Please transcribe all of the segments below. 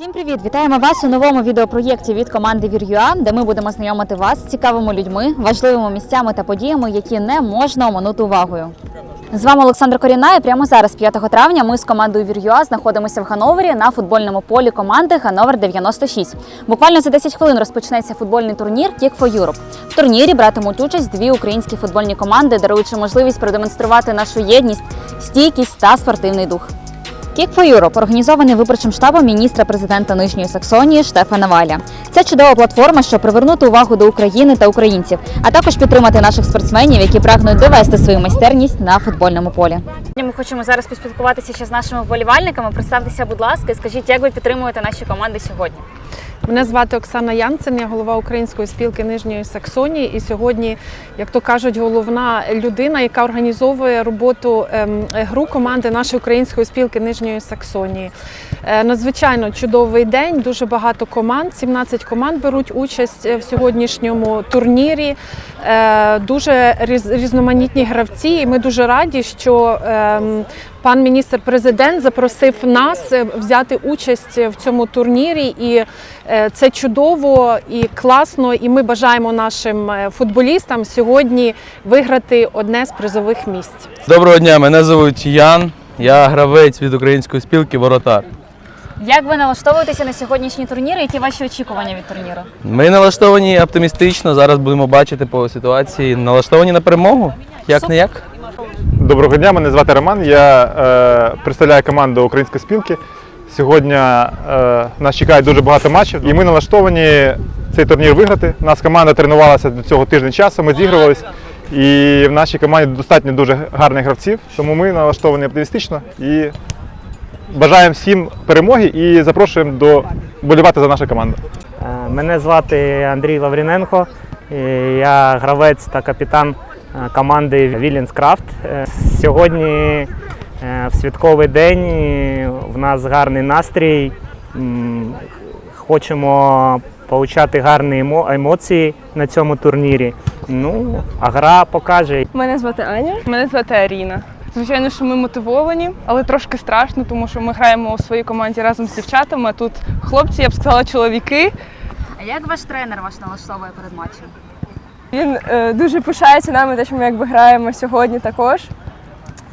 Всім привіт! Вітаємо вас у новому відеопроєкті від команди Вір'юа, де ми будемо знайомити вас з цікавими людьми, важливими місцями та подіями, які не можна оминути увагою. З вами Олександр Коріна. І прямо зараз, 5 травня, ми з командою Вір'юа знаходимося в Гановері на футбольному полі команди Гановер 96. Буквально за 10 хвилин розпочнеться футбольний турнір Kick for Europe. В турнірі братимуть участь дві українські футбольні команди, даруючи можливість продемонструвати нашу єдність, стійкість та спортивний дух. Kick for Europe організований виборчим штабом міністра президента Нижньої Саксонії Штефана Валя. Це чудова платформа, щоб привернути увагу до України та українців, а також підтримати наших спортсменів, які прагнуть довести свою майстерність на футбольному полі. Ми хочемо зараз поспілкуватися ще з нашими вболівальниками. Представтеся, будь ласка, і скажіть, як ви підтримуєте наші команди сьогодні? Мене звати Оксана Янцен, я голова Української спілки Нижньої Саксонії. І сьогодні, як то кажуть, головна людина, яка організовує роботу ем, гру команди нашої української спілки Нижньої Саксонії. Е, Надзвичайно чудовий день, дуже багато команд. 17 команд беруть участь е, в сьогоднішньому турнірі. Е, Дуже різ- різноманітні гравці. І ми дуже раді, що ем, пан міністр-президент запросив нас е, взяти участь в цьому турнірі. І е, це чудово і класно. І ми бажаємо нашим е, футболістам сьогодні виграти одне з призових місць. Доброго дня, мене звуть Ян. Я гравець від української спілки Воротар. Як ви налаштовуєтеся на сьогоднішній турнір? Які ваші очікування від турніру? Ми налаштовані оптимістично. Зараз будемо бачити по ситуації. Налаштовані на перемогу. Як не як? Доброго дня, мене звати Роман. Я е, представляю команду української спілки. Сьогодні е, нас чекає дуже багато матчів, і ми налаштовані цей турнір виграти. У нас команда тренувалася до цього тиждень часу, ми зігрувалися. І в нашій команді достатньо дуже гарних гравців, тому ми налаштовані оптимістично і бажаємо всім перемоги і запрошуємо до болівати за нашу команду. Е, Мене звати Андрій Лавріненко. Я гравець та капітан команди Вілінс Крафт. Е, Сьогодні е, в святковий день в нас гарний настрій. Хочемо получати гарні емоції на цьому турнірі. Ну, а гра покаже. Мене звати Аня. Мене звати Аріна. Звичайно, що ми мотивовані, але трошки страшно, тому що ми граємо у своїй команді разом з дівчатами. а Тут хлопці, я б сказала, чоловіки. А як ваш тренер ваш налаштовує перед матчем? Він е, дуже пишається нами, те, що ми якби граємо сьогодні також.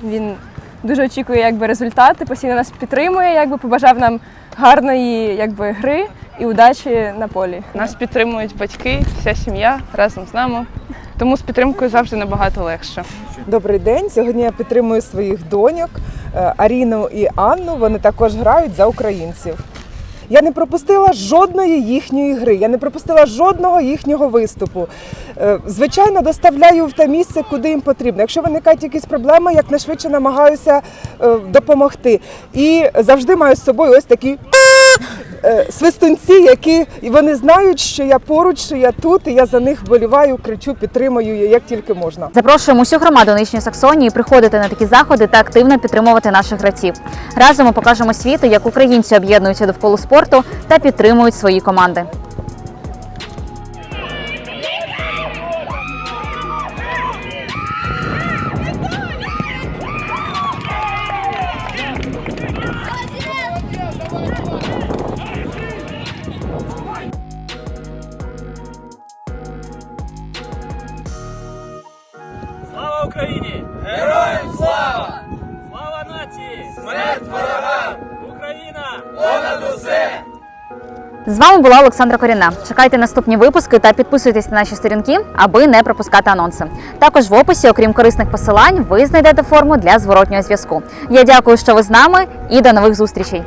Він дуже очікує якби, результати, постійно нас підтримує, якби побажав нам гарної якби, гри і удачі на полі. Нас підтримують батьки, вся сім'я разом з нами. Тому з підтримкою завжди набагато легше. Добрий день. Сьогодні я підтримую своїх доньок е, Аріну і Анну. Вони також грають за українців. Я не пропустила жодної їхньої гри, я не пропустила жодного їхнього виступу. Е, Звичайно, доставляю в те місце, куди їм потрібно. Якщо виникають якісь проблеми, якнайшвидше намагаюся е, допомогти. І завжди маю з собою ось такі свистунці, які вони знають, що я поруч, що я тут, і я за них вболіваю, кричу, підтримую, як тільки можна. Запрошуємо усю громаду Нижньої Саксонії приходити на такі заходи та активно підтримувати наших гравців. Разом ми покажемо світу, як українці об'єднуються довкола спорту та підтримують свої команди. Слава Україні! Героям слава! Слава нації! Смерть ворогам! Україна! Понад усе! З вами була Олександра Коріна. Чекайте наступні випуски та підписуйтесь на наші сторінки, аби не пропускати анонси. Також в описі, окрім корисних посилань, ви знайдете форму для зворотнього зв'язку. Я дякую, що ви з нами, і до нових зустрічей.